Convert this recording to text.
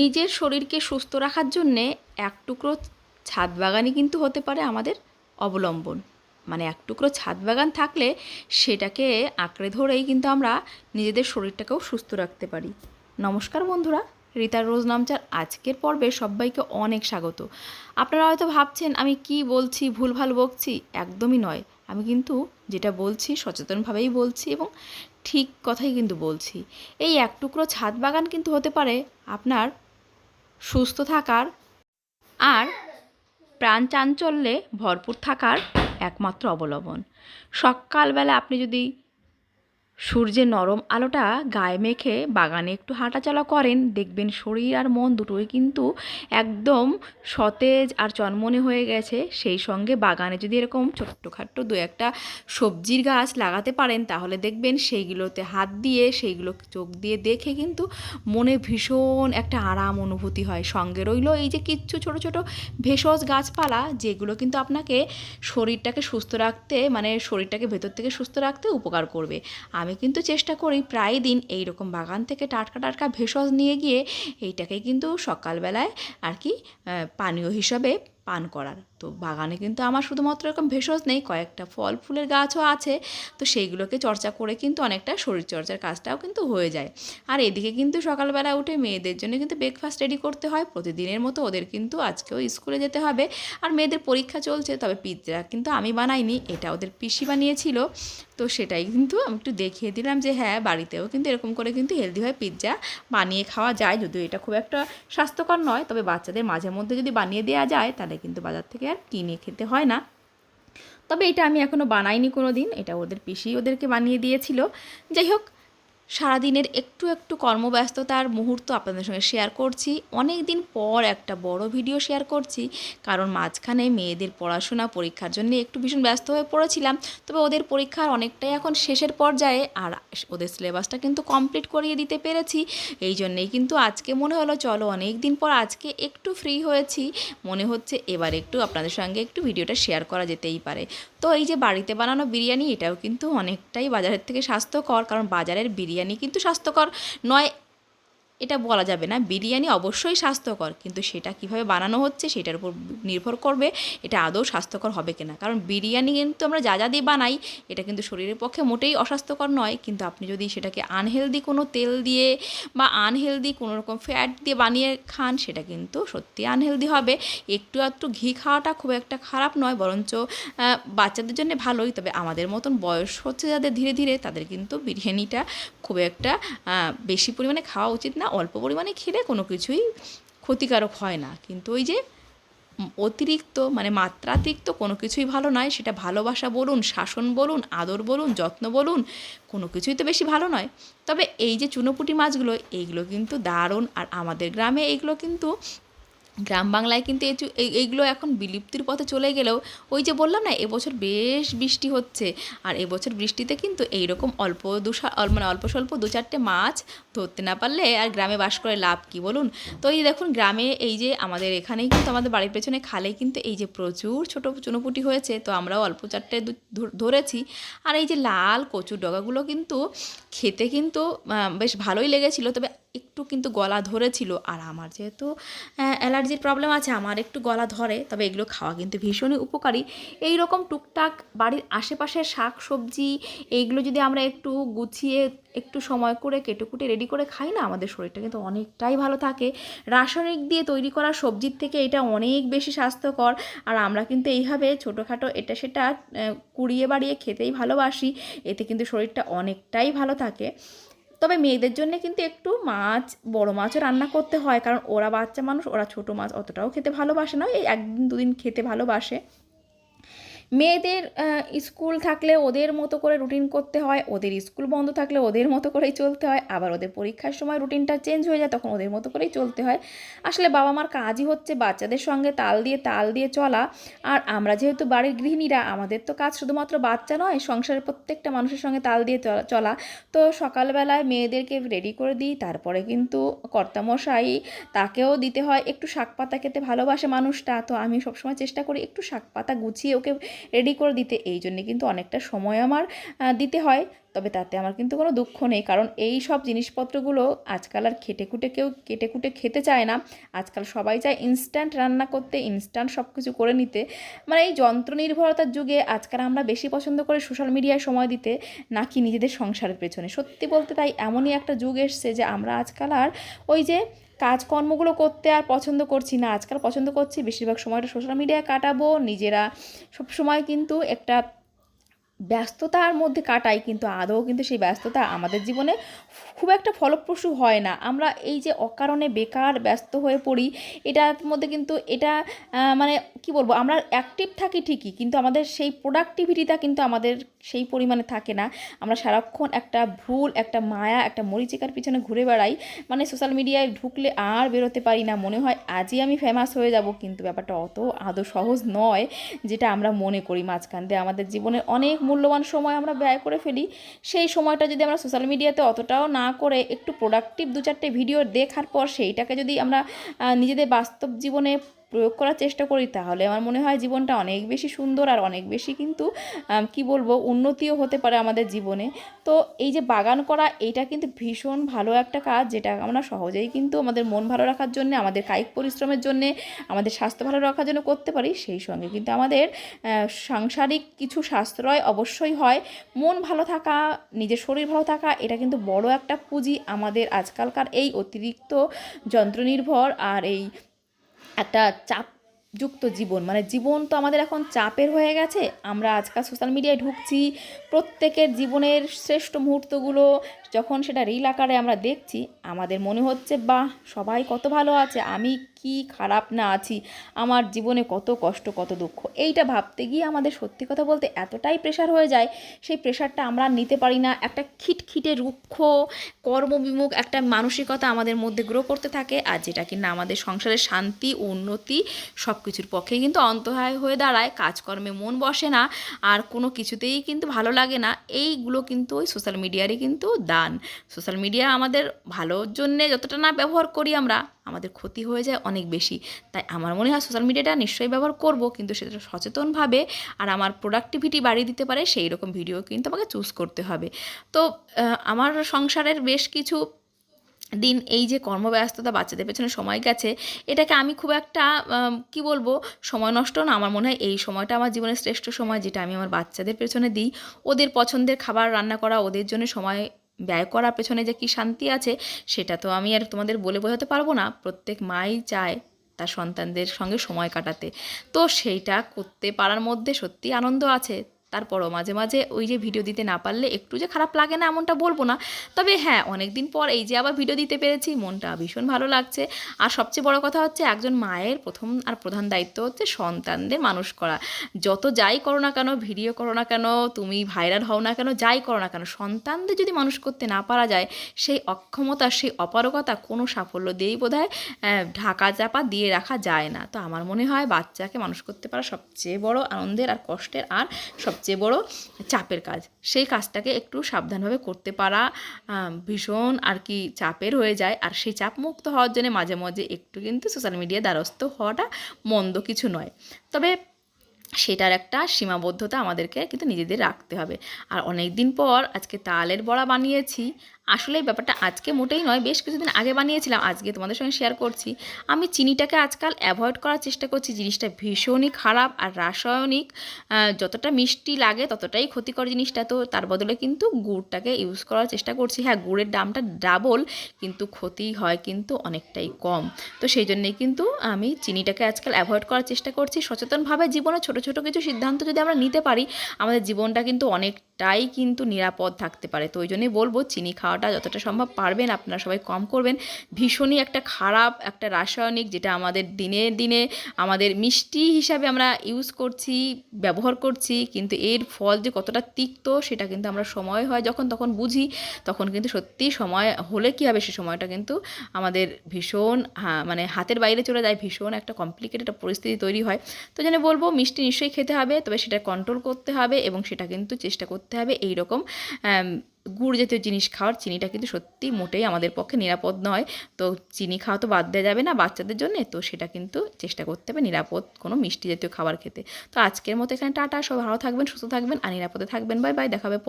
নিজের শরীরকে সুস্থ রাখার জন্যে এক টুকরো ছাদ বাগানই কিন্তু হতে পারে আমাদের অবলম্বন। মানে এক টুকরো ছাদ বাগান থাকলে সেটাকে আঁকড়ে ধরেই কিন্তু আমরা নিজেদের শরীরটাকেও সুস্থ রাখতে পারি। নমস্কার বন্ধুরা, রিতার রোজ নামচার আজকের পর্বে সবাইকে অনেক স্বাগত। আপনারা হয়তো ভাবছেন, আমি কি বলছি, ভুলভাল বকছি? একদমই নয়। আমি কিন্তু যেটা বলছি সচেতনভাবেই বলছি এবং ঠিক কথাই কিন্তু বলছি। এই এক টুকরো ছাদ বাগান কিন্তু হতে পারে আপনার সুস্থ থাকার আর প্রাণ চাঞ্চল্যে ভরপুর থাকার একমাত্র অবলম্বন। সকালবেলা আপনি যদি সূর্যের নরম আলোটা গায়ে মেখে বাগানে একটু হাঁটাচলা করেন। দেখবেন শরীর আর মন দুটোই কিন্তু একদম সতেজ আর চনমনে হয়ে গেছে। সেই সঙ্গে বাগানে যদি এরকম ছোট্টখাট্ট দু একটা সবজির গাছ লাগাতে পারেন, তাহলে দেখবেন সেইগুলোতে হাত দিয়ে, সেইগুলো চোখ দিয়ে দেখে কিন্তু মনে ভীষণ একটা আরাম অনুভূতি হয়। সঙ্গে রইল এই যে কিচ্ছু ছোট ছোট ভেষজ গাছপালা, যেগুলো কিন্তু আপনাকে শরীরটাকে সুস্থ রাখতে মানে শরীরটাকে ভেতর থেকে সুস্থ রাখতে উপকার করবে। আমি কিন্তু চেষ্টা করি প্রায় দিন এই রকম বাগান থেকে টাটকা টাটকা ভেষজ নিয়ে গিয়ে এইটাকে কিন্তু সকালবেলায় আর কি পানীয় হিসাবে পান করার। তো বাগানে কিন্তু আমার শুধুমাত্র এরকম ভেষজ নেই, কয়েকটা ফল ফুলের গাছও আছে। তো সেইগুলোকে চর্চা করে কিন্তু অনেকটা শরীরচর্চার কাজটাও কিন্তু হয়ে যায়। আর এদিকে কিন্তু সকালবেলা উঠে মেয়েদের জন্য কিন্তু ব্রেকফাস্ট রেডি করতে হয়। প্রতিদিনের মতো ওদের কিন্তু আজকেও স্কুলে যেতে হবে। আর মেয়েদের পরীক্ষা চলছে, তবে পিৎজা কিন্তু আমি বানাইনি, এটা ওদের পিসি বানিয়েছিল। তো সেটাই কিন্তু আমি একটু দেখিয়ে দিলাম যে হ্যাঁ বাড়িতেও কিন্তু এরকম করে কিন্তু হেলদি হেলদিভাবে পিৎজা বানিয়ে খাওয়া যায়। যদিও এটা খুব একটা স্বাস্থ্যকর নয়, তবে বাচ্চাদের মাঝে মধ্যে যদি বানিয়ে দেওয়া যায়, তাহলে কিন্তু বাজার থেকে আর কিনে খেতে হয় না। তবে এটা আমি এখনও বানাইনি কোনো দিন এটা ওদের পিসি ওদেরকে বানিয়ে দিয়েছিল। যাই হোক সারাদিনের একটু একটু কর্মব্যস্ততার মুহূর্ত আপনাদের সঙ্গে শেয়ার করছি। অনেক দিন পর একটা বড় ভিডিও শেয়ার করছি, কারণ মাঝখানে মেয়েদের পড়াশোনা, পরীক্ষার জন্য একটু ভীষণ ব্যস্ত হয়ে পড়েছিলাম। তবে ওদের পরীক্ষার অনেকটাই এখন শেষের পর্যায়ে, আর ওদের সিলেবাসটা কিন্তু কমপ্লিট করিয়ে দিতে পেরেছি। এই জন্যেই কিন্তু আজকে মনে হলো, চলো অনেক দিন পর আজকে একটু ফ্রি হয়েছি। মনে হচ্ছে এবার একটু আপনাদের সঙ্গে একটু ভিডিওটা শেয়ার করা যেতেই পারে। তো এই যে বাড়িতে বানানো বিরিয়ানি, এটাও কিন্তু অনেকটাই বাজারের থেকে স্বাস্থ্যকর, কারণ বাজারের বিরিয়ানি কিন্তু স্বাস্থ্যকর নয়। এটা বলা যাবে না, বিরিয়ানি অবশ্যই স্বাস্থ্যকর, কিন্তু সেটা কীভাবে বানানো হচ্ছে সেটার উপর নির্ভর করবে এটা আদৌ স্বাস্থ্যকর হবে কিনা। কারণ বিরিয়ানি কিন্তু আমরা যা যা দিয়ে বানাই, এটা কিন্তু শরীরের পক্ষে মোটেই অস্বাস্থ্যকর নয়, কিন্তু আপনি যদি সেটাকে আনহেলদি কোনো তেল দিয়ে বা আনহেলদি কোনো রকম ফ্যাট দিয়ে বানিয়ে খান, সেটা কিন্তু সত্যি আনহেলদি হবে। একটু একটু ঘি খাওয়াটা খুব একটা খারাপ নয়, বরঞ্চ বাচ্চাদের জন্য ভালোই, তবে আমাদের মতন বয়স হচ্ছে যাদের ধীরে ধীরে, তাদের কিন্তু বিরিয়ানিটা খুব একটা বেশি পরিমাণে খাওয়া উচিত না। অল্প পরিমাণে খেলে কোনো কিছুই ক্ষতিকারক হয় না। কিন্তু ওই যে অতিরিক্ত মানে মাত্রাতিরিক্ত কোনো কিছুই ভালো নয়, সেটা ভালোবাসা বলুন, শাসন বলুন, আদর বলুন, যত্ন বলুন, কোনো কিছুই তো বেশি ভালো নয়। তবে এই যে চুনোপুটি মাছগুলো, এইগুলো কিন্তু দারুণ। আর আমাদের গ্রামে এইগুলো কিন্তু গ্রাম বাংলায় কিন্তু এই এই- এইগুলো এখন বিলুপ্তির পথে চলে গেলেও ওই যে বললাম না, এবছর বেশ বৃষ্টি হচ্ছে। আর এবছর বৃষ্টিতে কিন্তু এইরকম অল্প দুসা মানে অল্প স্বল্প দু চারটে মাছ ধরতে না পারলে আর গ্রামে বাস করে লাভ কি বলুন? তো এই দেখুন, গ্রামে এই যে আমাদের এখানেই কিন্তু আমাদের বাড়ির পেছনে খালে কিন্তু এই যে প্রচুর ছোট চুনোপুটি হয়েছে, তো আমরাও অল্প চারটে ধরেছি। আর এই যে লাল কচুর ডগাগুলো কিন্তু খেতে কিন্তু বেশ ভালোই লেগেছিল। তবে কিন্তু গলা ধরেছিল। আর আমার যেহেতু অ্যালার্জির প্রবলেম আছে, আমার একটু গলা ধরে, তবে এগুলো খাওয়া কিন্তু ভীষণই উপকারী। এই রকম টুকটাক বাড়ির আশেপাশে শাক সবজি এইগুলো যদি আমরা একটু গুছিয়ে, একটু সময় করে কেটে কুটে রেডি করে খাই না, আমাদের শরীরটা কিন্তু অনেকটাই ভালো থাকে। রাসায়নিক দিয়ে তৈরি করা সবজির থেকে এটা অনেক বেশি স্বাস্থ্যকর। আর আমরা কিন্তু এইভাবে ছোটোখাটো এটা সেটা কুড়িয়ে বাড়িয়ে খেতেই ভালোবাসি। এতে কিন্তু শরীরটা অনেকটাই ভালো থাকে। তবে মেয়েদের জন্য কিন্তু একটু মাছ, বড় মাছও রান্না করতে হয়। কারণ ওরা বাচ্চা মানুষ, ওরা ছোট মাছ অতটাও খেতে ভালোবাসে না। এই একদিন, দুদিন খেতে ভালোবাসে। মেয়েদের স্কুল থাকলে ওদের মতো করে রুটিন করতে হয়, ওদের স্কুল বন্ধ থাকলে ওদের মতো করেই চলতে হয়, আবার ওদের পরীক্ষার সময় রুটিনটা চেঞ্জ হয়ে যায় তখন ওদের মতো করেই চলতে হয়। আসলে বাবা মার কাজই হচ্ছে বাচ্চাদের সঙ্গে তাল দিয়ে তাল দিয়ে চলা, আর আমরা যেহেতু বাড়ির গৃহিণীরা, আমাদের তো কাজ শুধুমাত্র বাচ্চা নয়, সংসারের প্রত্যেকটা মানুষের সঙ্গে তাল দিয়ে চলা- তো সকালবেলায় মেয়েদেরকে রেডি করে দিই, তারপরে কিন্তু কর্তামশাই তাকেও দিতে হয়। একটু শাক পাতা খেতে ভালোবাসে মানুষটা, তো আমি সবসময় চেষ্টা করি একটু শাক পাতা গুছিয়ে ওকে রেডি করে দিতে। এই জন্যে কিন্তু অনেকটা সময় আমার দিতে হয়। তবে তাতে আমার কিন্তু কোনো দুঃখ নেই। কারণ এই সব জিনিসপত্রগুলো আজকাল আর খেটে খুঁটে কেউ কেটে কুটে খেতে চায় না। আজকাল সবাই চায় ইনস্ট্যান্ট রান্না করতে ইনস্ট্যান্ট সব কিছু করে নিতে। মানে এই যন্ত্র নির্ভরতার যুগে আজকাল আমরা বেশি পছন্দ করে সোশ্যাল মিডিয়ায় সময় দিতে নাকি নিজেদের সংসারের পেছনে। সত্যি বলতে তাই এমনই একটা যুগ এসছে যে আমরা আজকাল আর ওই যে কাজকর্মগুলো করতে আর পছন্দ করছি না। আজকাল পছন্দ করছি, বেশিরভাগ সময়টা সোশ্যাল মিডিয়ায় কাটাবো, নিজেরা সব সময় কিন্তু একটা ব্যস্ততার মধ্যে কাটাই, কিন্তু আদৌ কিন্তু সেই ব্যস্ততা আমাদের জীবনে খুব একটা ফলপ্রসূ হয় না। আমরা এই যে অকারণে বেকার, ব্যস্ত হয়ে পড়ি, এটার মধ্যে কিন্তু এটা মানে কি বলব, আমরা অ্যাক্টিভ থাকি ঠিকই, কিন্তু আমাদের সেই প্রোডাক্টিভিটিটা কিন্তু আমাদের সেই পরিমাণে থাকে না। আমরা সারাক্ষণ একটা ভুল, একটা মায়া, একটা মরিচিকার পিছনে ঘুরে বেড়াই। মানে সোশ্যাল মিডিয়ায় ঢুকলে আর বেরোতে পারি না, মনে হয় আজই আমি ফেমাস হয়ে যাব, কিন্তু ব্যাপারটা অত আদৌ সহজ নয়, যেটা আমরা মনে করি। মাঝখান দিয়ে আমাদের জীবনে অনেক মূল্যবান সময় আমরা ব্যয় করে ফেলি, সেই সময়টা যদি আমরা সোশ্যাল মিডিয়াতে অতটাও না করে একটু প্রোডাক্টিভ দু চারটে ভিডিও দেখার পর সেইটাকে যদি আমরা নিজেদের বাস্তব জীবনে প্রয়োগ করার চেষ্টা করি, তাহলে আমার মনে হয় জীবনটা অনেক বেশি সুন্দর আর অনেক বেশি কিন্তু কি বলব, উন্নতিও হতে পারে আমাদের জীবনে। তো এই যে বাগান করা এটা কিন্তু ভীষণ ভালো একটা কাজ, যেটা আমরা সহজেই কিন্তু আমাদের মন ভালো রাখার জন্য, আমাদের কায়িক পরিশ্রমের জন্য, আমাদের স্বাস্থ্য ভালো রাখার জন্য করতে পারি। সেই সঙ্গে কিন্তু আমাদের সাংসারিক কিছু সাশ্রয় অবশ্যই হয়। মন ভালো থাকা, নিজের শরীর ভালো থাকা, এটা কিন্তু বড় একটা পুঁজি আমাদের আজকালকার এই অতিরিক্ত যন্ত্রনির্ভর আর এই একটা চাপযুক্ত জীবন। মানে জীবন তো আমাদের এখন চাপের হয়ে গেছে। আমরা আজকাল সোশ্যাল মিডিয়ায় ঢুকছি। প্রত্যেকের জীবনের শ্রেষ্ঠ মুহূর্তগুলো যখন সেটা রিল আকারে আমরা দেখছি, আমাদের মনে হচ্ছে, বাহ, সবাই কত ভালো আছে। আমি কি খারাপ না আছি? আমার জীবনে কত কষ্ট, কত দুঃখ। এইটা ভাবতে গিয়ে আমাদের সত্যি কথা বলতে এতটাই প্রেশার হয়ে যায়, সেই প্রেশারটা আমরা নিতে পারি না। একটা খিটখিটে রুক্ষ, কর্মবিমুখ একটা মানসিকতা আমাদের মধ্যে গ্রো করতে থাকে আর যেটা কিনা আমাদের সংসারের শান্তি, উন্নতি সব কিছুর পক্ষেই কিন্তু অন্তহায় হয়ে দাঁড়ায়। কাজকর্মে মন বসে না, আর কোনো কিছুতেই কিন্তু ভালো লাগে না। এইগুলো কিন্তু ওই সোশ্যাল মিডিয়ারই কিন্তু দান। সোশ্যাল মিডিয়া আমাদের ভালোর জন্যে যতটা না ব্যবহার করি আমরা আমাদের ক্ষতি হয়ে যায় অনেক বেশি। তাই আমার মনে হয় সোশ্যাল মিডিয়াটা নিশ্চয়ই ব্যবহার করব, কিন্তু সেটা সচেতনভাবে আর আমার প্রোডাক্টিভিটি বাড়িয়ে দিতে পারে সেই রকম ভিডিও কিন্তু আমাকে চুজ করতে হবে। তো আমার সংসারের বেশ কিছু দিন এই যে কর্মব্যস্ততা, বাচ্চাদের পেছনে সময় গেছে, এটাকে আমি খুব একটা কি বলব, সময় নষ্ট না। আমার মনে হয় এই সময়টা আমার জীবনের শ্রেষ্ঠ সময়, যেটা আমি আমার বাচ্চাদের পেছনে দিই। ওদের পছন্দের খাবার রান্না করা, ওদের জন্য সময় ব্যয় করার পেছনে যে কি শান্তি আছে, সেটা তো আমি আর তোমাদের বলে বোঝাতে পারব না। প্রত্যেক মাই চায় তার সন্তানদের সঙ্গে সময় কাটাতে। তো সেইটা করতে পারার মধ্যে সত্যি আনন্দ আছে। তারপরও মাঝে মাঝে ওই যে ভিডিও দিতে না পারলে একটু যে খারাপ লাগে না এমনটা বলব না। তবে হ্যাঁ অনেক দিন পর এই যে আবার ভিডিও দিতে পেরেছি, মনটা ভীষণ ভালো লাগছে। আর সবচেয়ে বড় কথা হচ্ছে একজন মায়ের প্রথম আর প্রধান দায়িত্ব হচ্ছে সন্তানদের মানুষ করা। যত যাই করো না কেন ভিডিও করো না কেন, তুমি ভাইরাল হও না কেন, যাই করো না কেন, সন্তানদের যদি মানুষ করতে না পারা যায়, সেই অক্ষমতা, সেই অপারগতা কোনো সাফল্য দিয়েই বোধ হয় ঢাকা চাপা দিয়ে রাখা যায় না। তো আমার মনে হয় বাচ্চাকে মানুষ করতে পারা সবচেয়ে বড় আনন্দের আর কষ্টের আর সবচেয়ে বড় চাপের কাজ। সেই কাজটাকে একটু সাবধানভাবে করতে পারা ভীষণ আর কি চাপের হয়ে যায়। আর সেই চাপ মুক্ত হওয়ার জন্য মাঝে মাঝে একটু কিন্তু সোশ্যাল মিডিয়া দ্বারস্থ হওয়াটা মন্দ কিছু নয়। তবে সেটার একটা সীমাবদ্ধতা আমাদেরকে কিন্তু নিজেদের রাখতে হবে। আর অনেক দিন পর আজকে তালের বড়া বানিয়েছি। আসলে এই ব্যাপারটা আজকে মোটেই নয়, বেশ কিছুদিন আগে বানিয়েছিলাম, আজকে তোমাদের সঙ্গে শেয়ার করছি। আমি চিনিটাকে আজকাল অ্যাভয়েড করার চেষ্টা করছি, জিনিসটা ভীষণই খারাপ আর রাসায়নিক যতটা মিষ্টি লাগে ততটাই ক্ষতিকর জিনিসটা, তো তার বদলে কিন্তু গুড়টাকে ইউজ করার চেষ্টা করছি। হ্যাঁ গুড়ের দামটা ডাবল কিন্তু ক্ষতি হয় কিন্তু অনেকটাই কম। তো সেই জন্যেই কিন্তু আমি চিনিটাকে আজকাল অ্যাভয়েড করার চেষ্টা করছি। সচেতনভাবে জীবনে ছোট ছোট কিছু সিদ্ধান্ত যদি আমরা নিতে পারি, আমাদের জীবনটা কিন্তু অনেকটাই কিন্তু নিরাপদ থাকতে পারে। তো ওই জন্যই বলব, চিনি খাওয়াটা যতটা সম্ভব পারবেন, আপনারা সবাই কম করবেন। ভীষণই একটা খারাপ, একটা রাসায়নিক, যেটা আমাদের দিনে দিনে, আমাদের মিষ্টি হিসাবে আমরা ইউজ করছি, ব্যবহার করছি, কিন্তু এর ফল যে কতটা তিক্ত সেটা কিন্তু আমরা সময় হয় যখন তখন বুঝি, তখন কিন্তু সত্যি সময় হলে কী হবে সে সময়টা কিন্তু আমাদের ভীষণ মানে হাতের বাইরে চলে যায়, ভীষণ একটা কমপ্লিকেটেড একটা পরিস্থিতি তৈরি হয়। তো জন্য বলব, মিষ্টি নিশ্চয়ই খেতে হবে, তবে সেটা কন্ট্রোল করতে হবে এবং সেটা কিন্তু চেষ্টা করতে হবে এই রকম গুড় জাতীয় জিনিস খাওয়ার চিনিটা কিন্তু সত্যি মোটেই আমাদের পক্ষে নিরাপদ নয়। তো চিনি খাওয়া তো বাদ দেওয়া যাবে না বাচ্চাদের জন্য, তো সেটা কিন্তু চেষ্টা করতে হবে নিরাপদ কোনো মিষ্টি জাতীয় খাবার খেতে। তো আজকের মতো এখানে টাটা সব ভালো থাকবেন, সুস্থ থাকবেন আর নিরাপদে থাকবেন। বাই বাই দেখাবে